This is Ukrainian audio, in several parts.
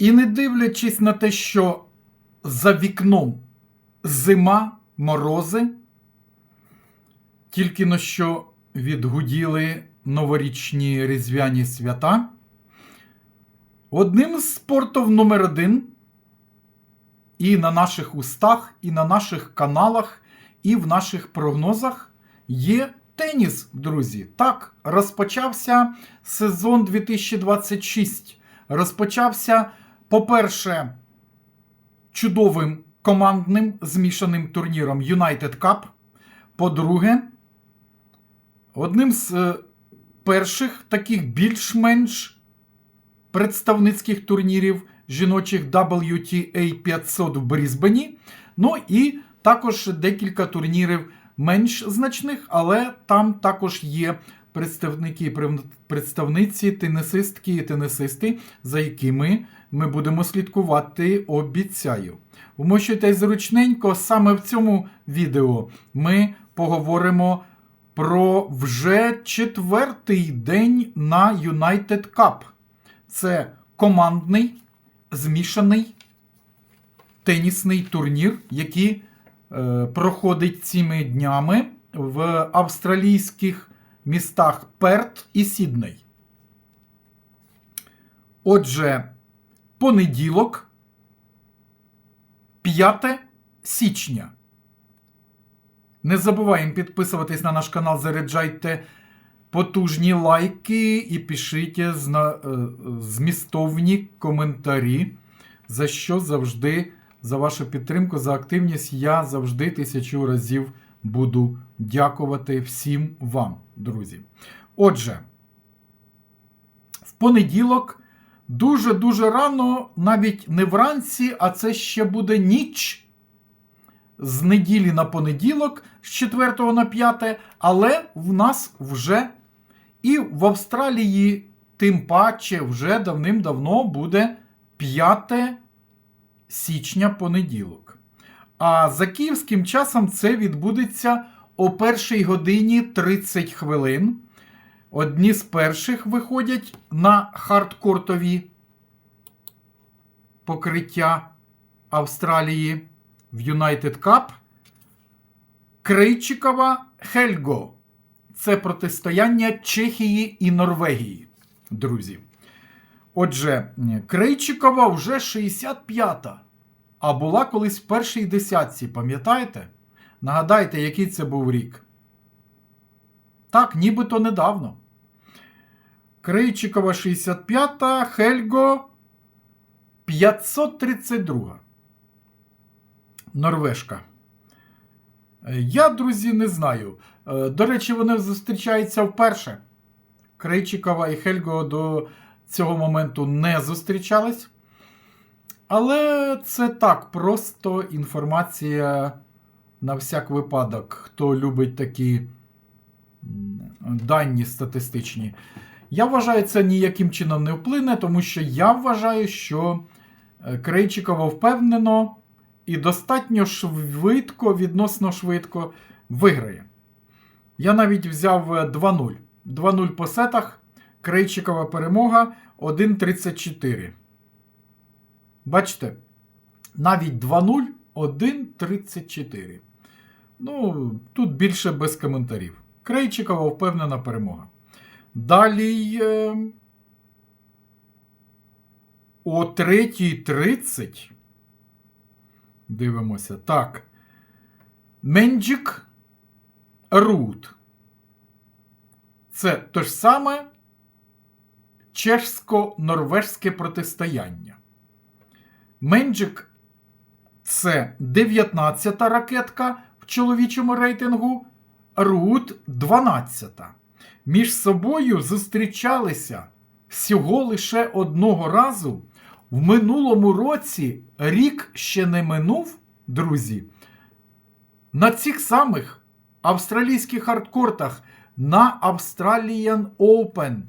І не дивлячись на те, що за вікном зима, морози, тільки но що відгуділи новорічні різдвяні свята. Одним з спортів номер один і на наших устах, і на наших каналах, і в наших прогнозах є теніс, друзі. Так, розпочався сезон 2026. Розпочався, по-перше, чудовим командним змішаним турніром United Cup. По-друге, одним з е, перших таких більш-менш представницьких турнірів жіночих WTA 500 в Брізбені. Ну і також декілька турнірів менш значних, але там також є представники представниці, тенісистки і тенісисти, за якими ми будемо слідкувати, обіцяю. Вмощуйтесь зручненько, саме в цьому відео ми поговоримо про вже четвертий день на United Cup. Це командний змішаний тенісний турнір, який е, проходить цими днями в австралійських містах Перт і Сідней. Отже, понеділок, 5 січня. Не забуваємо підписуватись на наш канал, заряджайте потужні лайки і пишіть е, змістовні коментарі, за що завжди, за вашу підтримку, за активність я завжди тисячу разів буду дякувати всім вам, друзі. Отже, в понеділок дуже-дуже рано, навіть не вранці, а це ще буде ніч з неділі на понеділок, з 4 на 5, але в нас вже і в Австралії, тим паче, вже давним-давно буде 5 січня понеділок. А за київським часом це відбудеться о 1 годині 30 хвилин. Одні з перших виходять на хардкортові покриття Австралії в United Cup. Крейчикова Хельго. Це протистояння Чехії і Норвегії, друзі. Отже, Крейчикова вже 65-та, а була колись в першій десятці, пам'ятаєте? Нагадайте, який це був рік. Так, нібито недавно. Крейчикова 65-та, Хельго 532. Норвежка. Я, друзі, не знаю. Е, До речі, вони зустрічаються вперше. Крейчикова і Хельго до цього моменту не зустрічались. Але це так, просто інформація на всяк випадок, хто любить такі дані статистичні. Я вважаю, це ніяким чином не вплине, тому що я вважаю, що е, Крейчикова впевнено і достатньо швидко, відносно швидко виграє. Я навіть взяв е, 2-0. 2-0 по сетах. Крейчикова перемога 1.34. Бачите? Навіть 2-0, 1.34. Ну, тут більше без коментарів. Крейчикова впевнена перемога. Далі е, о 3.30. Дивимося. Так. Менджик Рут. Це те ж саме чешсько-норвежське протистояння. Менджик це 19-та ракетка чоловічому рейтингу, Рут 12-та. Між собою зустрічалися всього лише одного разу. В минулому році рік ще не минув, друзі. На цих самих австралійських хардкортах на Australian Open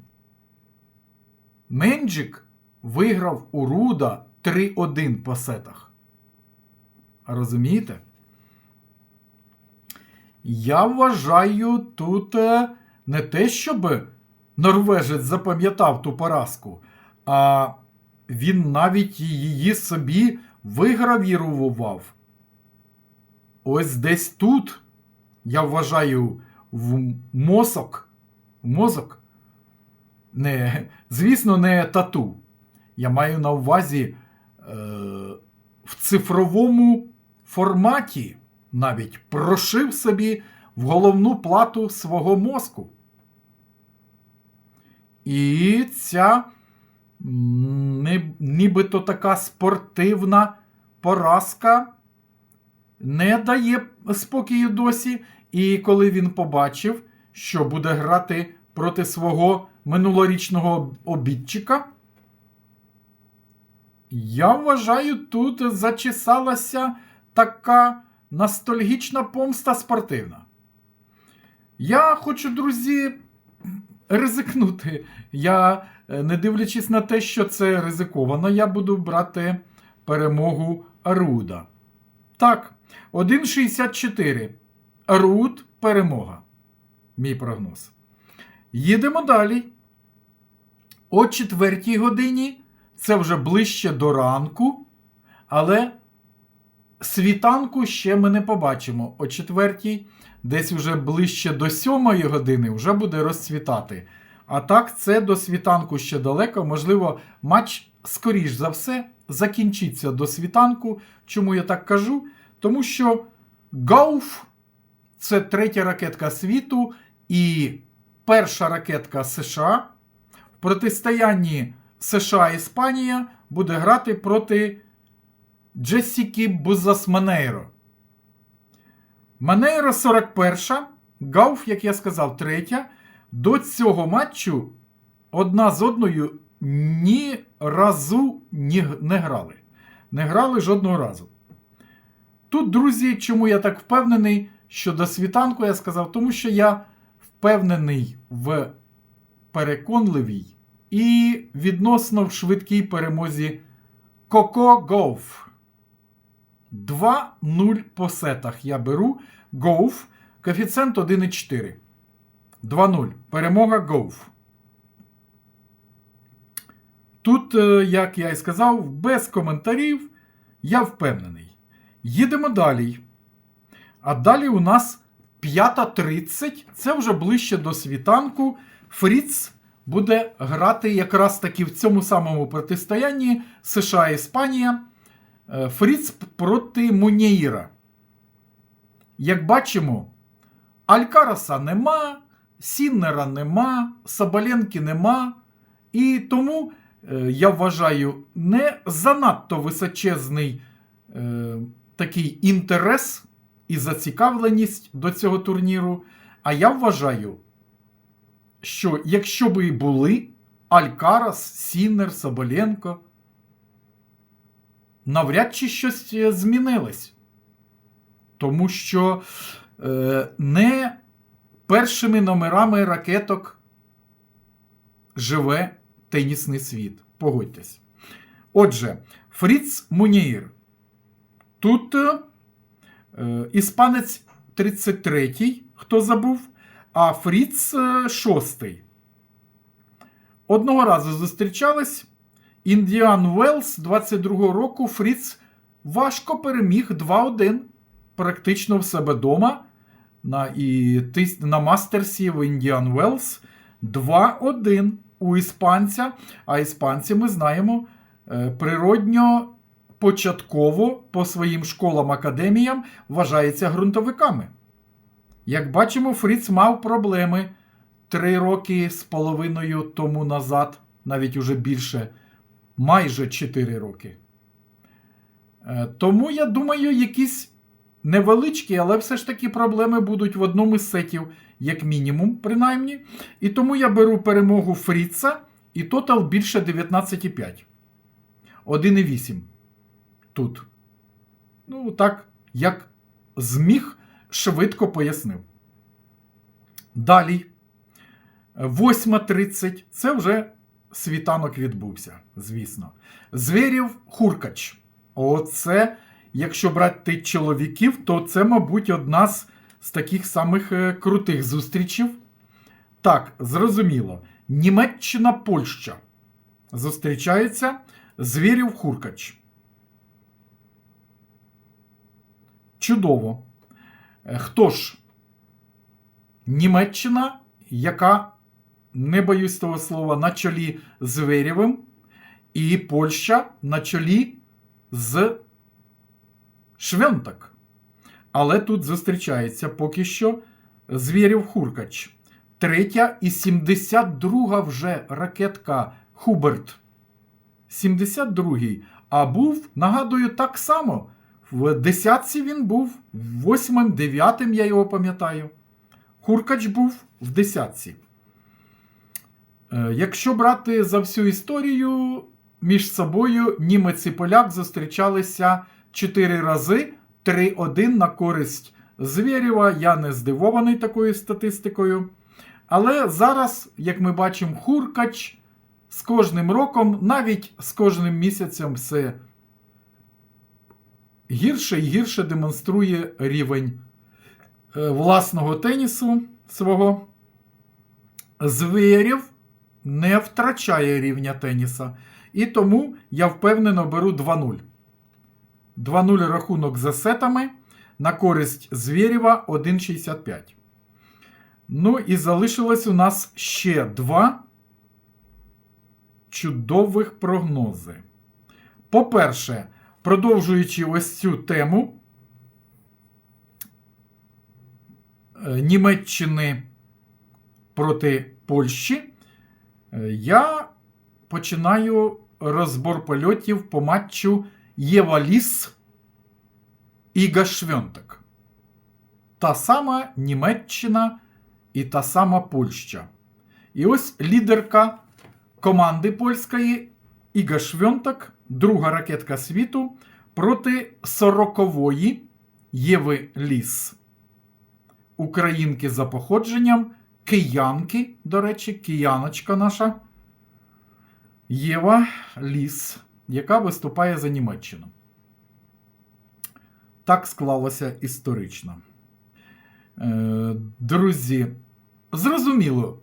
Менджик виграв у Руда 3-1 по сетах. Розумієте? Я вважаю, тут е, не те, щоб норвежець запам'ятав ту поразку, а він навіть її собі вигравірував. Ось десь тут, я вважаю, в мозок. Мозок. Не, звісно, не тату. Я маю на увазі е, в цифровому форматі навіть прошив собі в головну плату свого мозку. І ця нібито така спортивна поразка не дає спокою досі. І коли він побачив, що буде грати проти свого минулорічного обідчика, я вважаю, тут зачесалася така ностальгічна помста спортивна. Я хочу, друзі, ризикнути. Я, е, не дивлячись на те, що це ризиковано, я буду брати перемогу Аруда. Так, 1,64. Аруд перемога. Мій прогноз. Їдемо далі. О 4 годині це вже ближче до ранку, але світанку ще ми не побачимо. О 4 десь вже ближче до 7 години вже буде розцвітати. А так, це до світанку ще далеко. Можливо, матч, скоріш за все, закінчиться до світанку. Чому я так кажу? Тому що Гауф це третя ракетка світу і перша ракетка США. В протистоянні США-Іспанія буде грати проти Джесіки Бузас Манейро. Манейро 41, Гауф, як я сказав, третя. До цього матчу одна з одною ні разу ні, не грали. Не грали жодного разу. Тут, друзі, чому я так впевнений, що до світанку я сказав, тому що я впевнений в переконливій і відносно в швидкій перемозі Коко Гоуф. 2-0 по сетах я беру. Гоуф. Коефіцієнт 1,4. 2-0. Перемога Гоуф. Тут, е, як я і сказав, без коментарів я впевнений. Їдемо далі. А далі у нас 5.30. Це вже ближче до світанку. Фріц буде грати якраз таки в цьому самому протистоянні США і Іспанія. Е, Фріц проти Мунєїра. Як бачимо, Алькараса нема, Сіннера нема, Соболенки нема. І тому, е, я вважаю, не занадто височезний е, такий інтерес і зацікавленість до цього турніру. А я вважаю, що якщо би і були Алькарас, Сіннер, Соболенко, навряд чи щось е, змінилось. Тому що е, не першими номерами ракеток живе тенісний світ. Погодьтесь. Отже, Фріц Муніїр. Тут е, іспанець 33-й, хто забув, а Фріц 6-й. Одного разу зустрічались. Індіан Уелс 22-го року Фріц важко переміг 2-1 практично в себе дома. На, і, на мастерсі в Індіан Уелс 2-1 у іспанця. А іспанці ми знаємо е, природньо початково по своїм школам академіям вважаються ґрунтовиками. Як бачимо, Фріц мав проблеми три роки з половиною тому назад, навіть уже більше, майже 4 роки. Е, Тому, я думаю, якісь невеличкі, але все ж таки проблеми будуть в одному з сетів, як мінімум, принаймні. І тому я беру перемогу Фріца і тотал більше 19,5. 1,8 тут. Ну, так, як зміг, швидко пояснив. Далі. 8.30. Це вже світанок відбувся, звісно. Звірів Хуркач. Оце, якщо брати чоловіків, то це, мабуть, одна з, з таких самих е, крутих зустрічів. Так, зрозуміло. Німеччина, Польща зустрічаються. Звірів Хуркач. Чудово. Е, Хто ж? Німеччина, яка, не боюсь того слова, на чолі з Вирєвим, і Польща на чолі з Швентак. Але тут зустрічається поки що Звірів Хуркач. Третя і 72 вже ракетка Хуберт. 72-й. А був, нагадую, так само. В десятці він був, восьмим, дев'ятим я його пам'ятаю. Хуркач був в десятці. Е, Якщо брати за всю історію, між собою німець і поляк зустрічалися 4 рази, 3-1 на користь Звєрєва. Я не здивований такою статистикою. Але зараз, як ми бачимо, Хуркач з кожним роком, навіть з кожним місяцем, все гірше і гірше демонструє рівень е, власного тенісу свого. Звєрєв не втрачає рівня теніса. І тому я впевнено беру 2-0. 2-0 рахунок за сетами на користь Звєрєва 1,65. Ну і залишилось у нас ще два чудових прогнози. По-перше, продовжуючи ось цю тему е, Німеччини проти Польщі, я починаю розбор польотів по матчу Єва Ліс Іга Швьонтек. Та сама Німеччина і та сама Польща. І ось лідерка команди польської Іга Швьонтак, друга ракетка світу, проти 40-ї Єви Ліс. Українки за походженням, киянки, до речі, кияночка наша Єва Ліс, яка виступає за Німеччину. Так склалося історично. Е, Друзі, зрозуміло,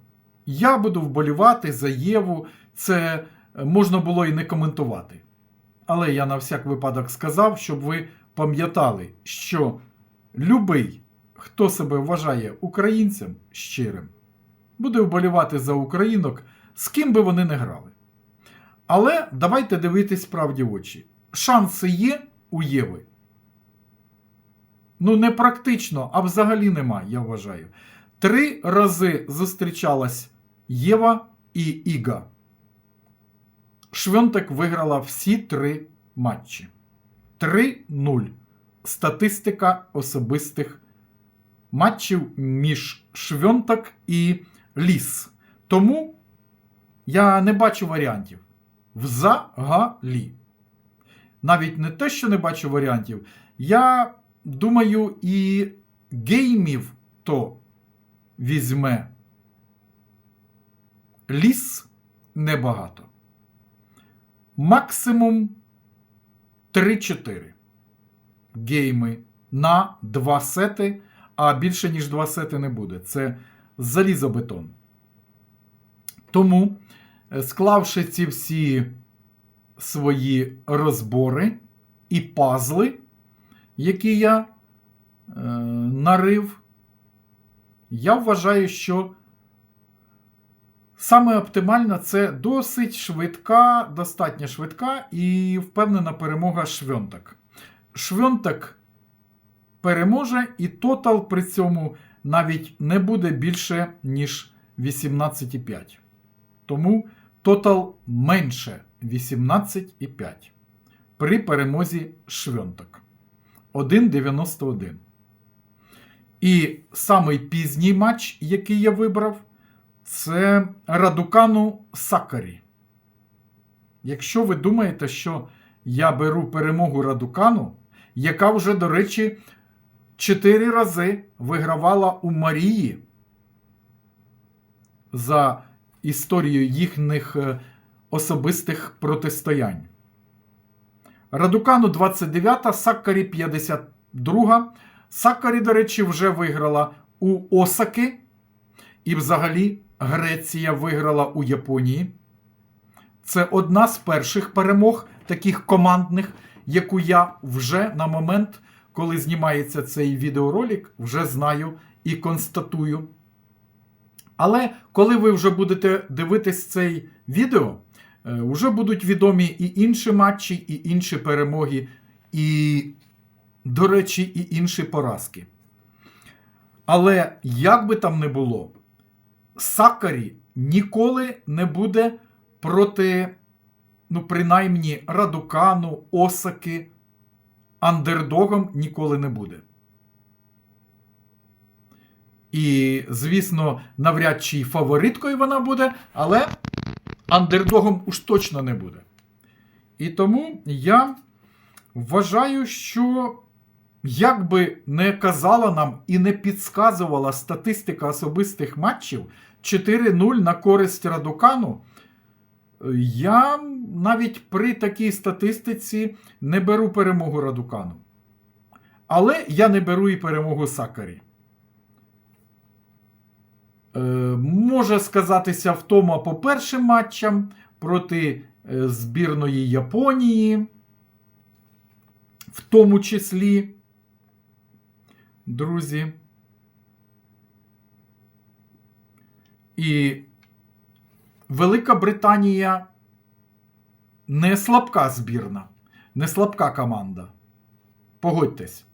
я буду вболівати за Єву. Це можна було і не коментувати. Але я на всяк випадок сказав, щоб ви пам'ятали, що любий, хто себе вважає українцем щирим, буде вболівати за українок, з ким би вони не грали. Але давайте дивитись правді в очі. Шанси є у Єви. Ну, не практично, а взагалі нема, я вважаю. Три рази зустрічалась Єва і Іга. Швентек виграла всі три матчі. 3-0. Статистика особистих матчів між Швентек і Ліс. Тому я не бачу варіантів. Взагалі. Навіть не те, що не бачу варіантів. Я думаю, і геймів то візьме ліс небагато. Максимум 3-4 гейми на 2 сети, а більше, ніж 2 сети не буде. Це залізобетон. Тому, е, склавши ці всі свої розбори і пазли, які я е, нарив, я вважаю, що саме оптимальна це досить швидка, достатньо швидка і впевнена перемога Швьонтак. Швьонтак переможе, і тотал при цьому навіть не буде більше, ніж 18,5. Тому тотал менше 18,5 при перемозі Швьонтак. 1,91. І самий пізній матч, який я вибрав, це Радукану Сакарі. Якщо ви думаєте, що я беру перемогу Радукану, яка вже, до речі, 4 рази вигравала у Марії за історію їхніх е, особистих протистоянь. Радукану 29, Саккарі 52. Саккарі, до речі, вже виграла у Осаки. І взагалі Греція виграла у Японії. Це одна з перших перемог, таких командних, яку я вже на момент, коли знімається цей відеоролик, вже знаю і констатую. Але коли ви вже будете дивитись цей відео, е, вже будуть відомі і інші матчі, і інші перемоги, і, до речі, і інші поразки. Але як би там не було, Сакарі ніколи не буде проти, ну, принаймні, Радукану, Осаки, андердогом ніколи не буде. І, звісно, навряд чи фавориткою вона буде, але андердогом уж точно не буде. І тому я вважаю, що як би не казала нам і не підсказувала статистика особистих матчів 4-0 на користь Радукану, я навіть при такій статистиці не беру перемогу Радукану. Але я не беру і перемогу Сакарі. Е, може сказатися втома по першим матчам проти е, збірної Японії, в тому числі, друзі. І Велика Британія не слабка збірна, не слабка команда. Погодьтесь.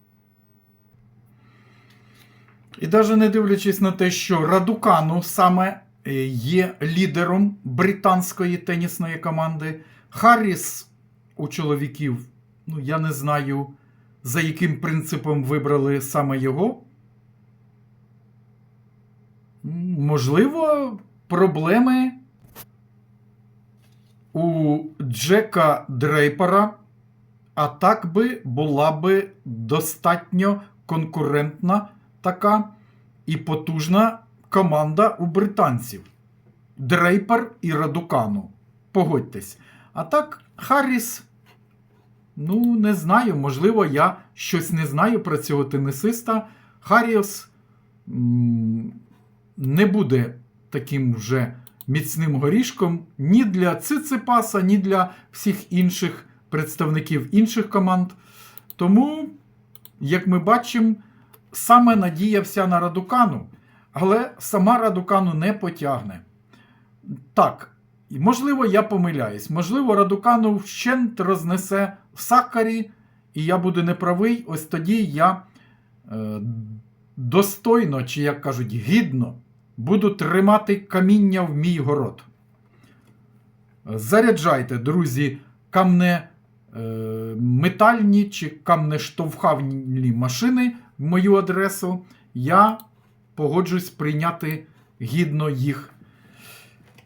І навіть не дивлячись на те, що Радукану саме е, є лідером британської тенісної команди. Харріс у чоловіків, ну я не знаю, за яким принципом вибрали саме його. Можливо, проблеми у Джека Дрейпера, а так би була би достатньо конкурентна така і потужна команда у британців. Дрейпер і Радукану. Погодьтесь. А так, Харріс, ну, не знаю, можливо, я щось не знаю про цього тенісиста. Харріс не буде таким вже міцним горішком ні для Циципаса, ні для всіх інших представників інших команд. Тому, як ми бачимо, саме надія вся на Радукану, але сама Радукану не потягне. Так, можливо, я помиляюсь. Можливо, Радукану вщент рознесе в Сакарі, і я буду неправий. Ось тоді я е, достойно, чи, як кажуть, гідно буду тримати каміння в мій город. Заряджайте, друзі, камне е, чи камнештовхавні машини в мою адресу. Я погоджусь прийняти гідно їх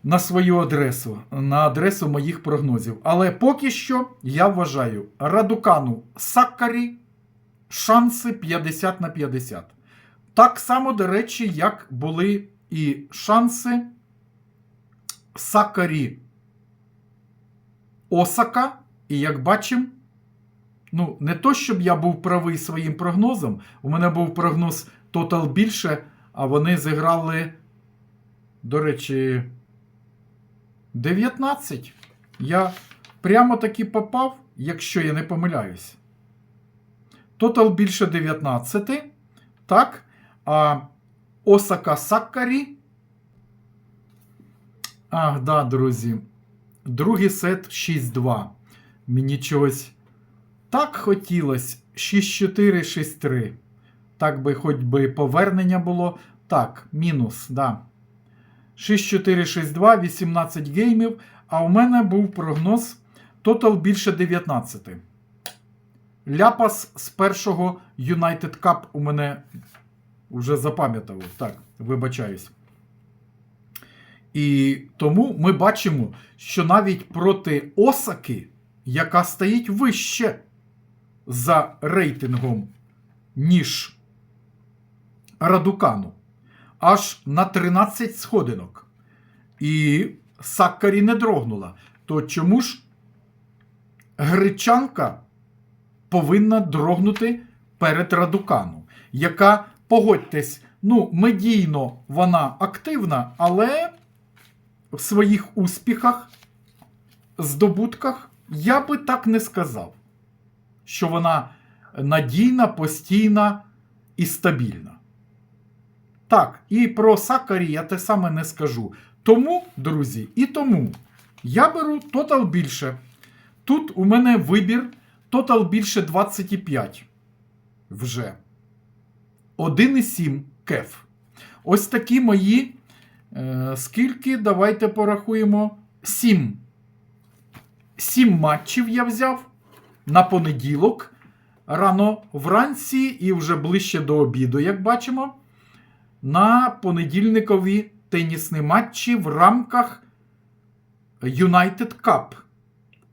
на свою адресу, на адресу моїх прогнозів. Але поки що я вважаю Радукану Саккарі шанси 50 на 50. Так само, до речі, як були і шанси Сакарі Осака. І як бачимо, ну, не то, щоб я був правий своїм прогнозом. У мене був прогноз тотал більше, а вони зіграли, до речі, 19. Я прямо таки попав, якщо я не помиляюсь. Тотал більше 19. Так. А Осака Саккарі. Ах, да, друзі. Другий сет 6-2. Мені чогось так хотілося. 6-4, 6-3. Так би хоч би повернення було. Так, мінус, да. 6-4, 6-2, 18 геймів. А у мене був прогноз тотал більше 19. Ляпас з першого United Cup у мене вже запам'ятав. Так, вибачаюсь. І тому ми бачимо, що навіть проти Осаки, яка стоїть вище за рейтингом, ніж Радукану, аж на 13 сходинок. І Саккарі не дрогнула. То чому ж гречанка повинна дрогнути перед Радукану, яка, погодьтесь, ну, медійно вона активна, але в своїх успіхах здобутках я би так не сказав, що вона надійна, постійна і стабільна. Так, і про Сакарі я те саме не скажу. Тому, друзі, і тому я беру тотал більше. Тут у мене вибір тотал більше 25. Вже. 1,7 кеф. Ось такі мої. Е, скільки? Давайте порахуємо. 7. 7 матчів я взяв на понеділок. Рано вранці і вже ближче до обіду, як бачимо. На понедільникові тенісні матчі в рамках United Cup.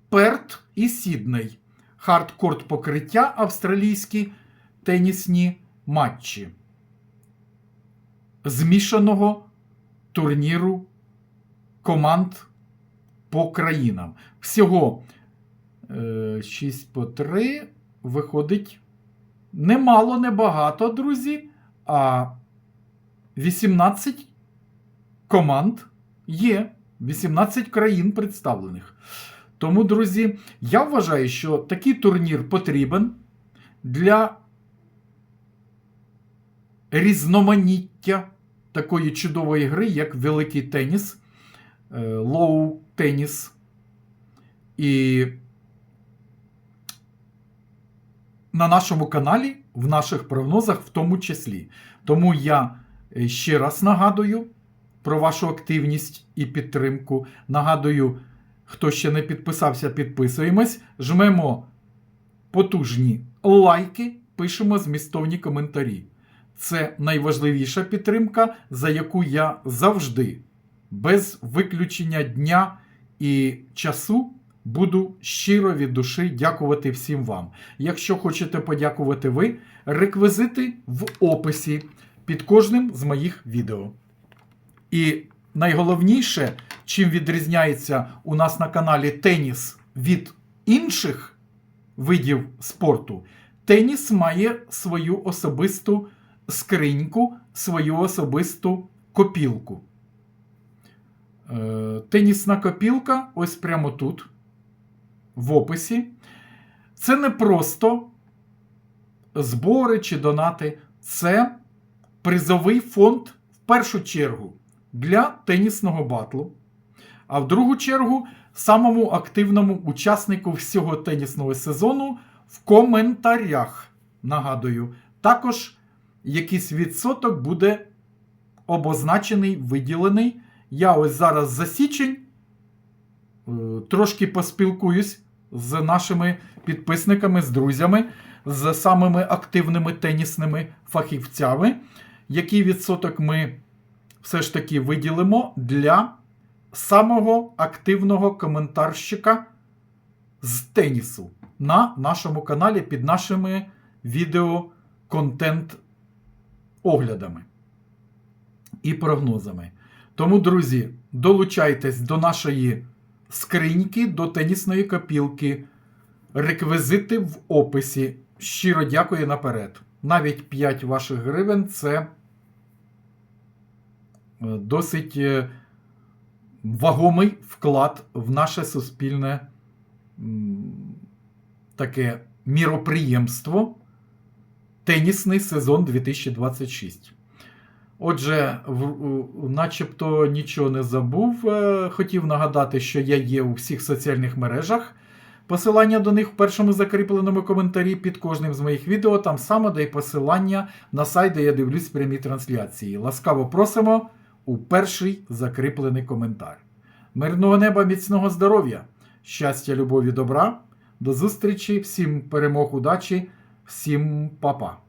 Перт і Сідней. Хардкорт покриття австралійські тенісні матчі. Змішаного турніру команд по країнам. Всього е, 6 по 3 виходить немало, небагато, друзі. А 18 команд є. 18 країн представлених. Тому, друзі, я вважаю, що такий турнір потрібен для різноманіття такої чудової гри, як великий теніс, лоу теніс. І на нашому каналі, в наших прогнозах, в тому числі. Тому я е, ще раз нагадую про вашу активність і підтримку. Нагадую, хто ще не підписався, підписуємось. Жмемо потужні лайки, пишемо змістовні коментарі. Це найважливіша підтримка, за яку я завжди, без виключення дня і часу, буду щиро від душі дякувати всім вам. Якщо хочете подякувати ви, реквізити в описі під кожним з моїх відео. І найголовніше, чим відрізняється у нас на каналі теніс від інших видів спорту, теніс має свою особисту скриньку, свою особисту копілку. Е, Тенісна копілка ось прямо тут, в описі. Це не просто збори чи донати, це призовий фонд в першу чергу для тенісного батлу, а в другу чергу самому активному учаснику всього тенісного сезону в коментарях. Нагадую, також якийсь відсоток буде обозначений, виділений. Я ось зараз за січень е, трошки поспілкуюсь з нашими підписниками, з друзями, з самими активними тенісними фахівцями, який відсоток ми все ж таки виділимо для самого активного коментарщика з тенісу на нашому каналі під нашими відео контент оглядами і прогнозами. Тому, друзі, долучайтесь до нашої скриньки, до тенісної копілки, реквізити в описі. Щиро дякую наперед. Навіть 5 ваших гривень це е, досить е, вагомий вклад в наше суспільне таке міроприємство. Тенісний сезон 2026. Отже, начебто нічого не забув. Е, Хотів нагадати, що я є у всіх соціальних мережах. Посилання до них в першому закріпленому коментарі під кожним з моїх відео. Там само де й посилання на сайт, де я дивлюсь прямі трансляції. Ласкаво просимо у перший закріплений коментар. Мирного неба, міцного здоров'я, щастя, любові, добра. До зустрічі, всім перемог, удачі, всім па-па.